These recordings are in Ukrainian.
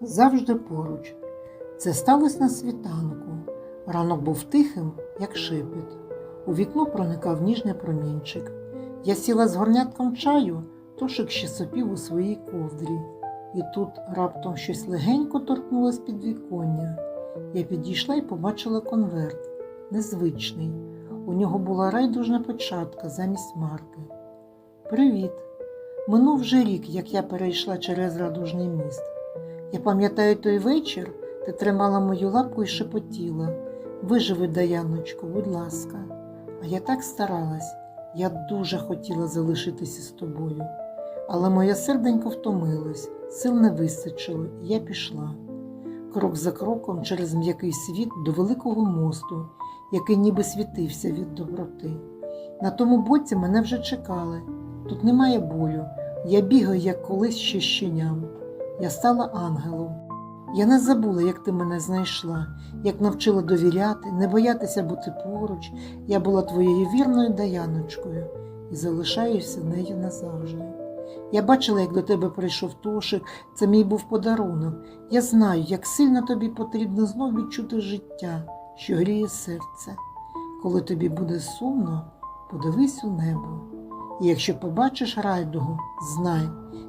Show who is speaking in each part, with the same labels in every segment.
Speaker 1: завжди поруч. Це сталося на світанку. Ранок був тихим, як шепіт. У вікно проникав ніжний промінчик. Я сіла з горнятком чаю, тошик ще сопів у своїй ковдрі. І тут раптом щось легенько торкнулось під віконня. Я підійшла і побачила конверт, незвичний. У нього була райдужна печатка замість марки. Привіт! Минув вже рік, як я перейшла через радужний міст. Я пам'ятаю той вечір, ти тримала мою лапку і шепотіла. Виживи, Даяночко, будь ласка. А я так старалась, я дуже хотіла залишитися з тобою. Але моє серденько втомилось, сил не вистачило, і я пішла. Крок за кроком через м'який світ до великого мосту, який ніби світився від доброти. На тому боці мене вже чекали. Тут немає болю. Я бігаю, як колись ще щеням. Я стала ангелом. Я не забула, як ти мене знайшла, як навчила довіряти, не боятися бути поруч. Я була твоєю вірною Даяночкою і залишаюся нею назавжди. Я бачила, як до тебе прийшов Тошик, це мій був подарунок. Я знаю, як сильно тобі потрібно знов відчути життя, що гріє серце. Коли тобі буде сумно, подивись у небо. І якщо побачиш райдугу, знай,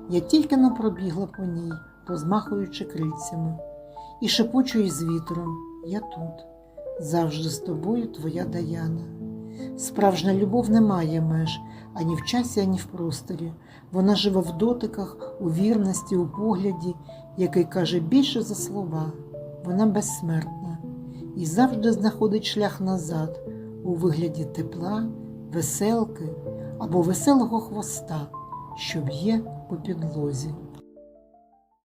Speaker 1: я тільки но пробігла по ній, розмахуючи крильцями, і шепочу із вітром я тут, завжди з тобою твоя Даяна. Справжня любов не має меж ані в часі, ані в просторі. Вона живе в дотиках, у вірності, у погляді, який каже більше за слова. Вона безсмертна і завжди знаходить шлях назад у вигляді тепла, веселки або веселого хвоста, що б'є по підлозі.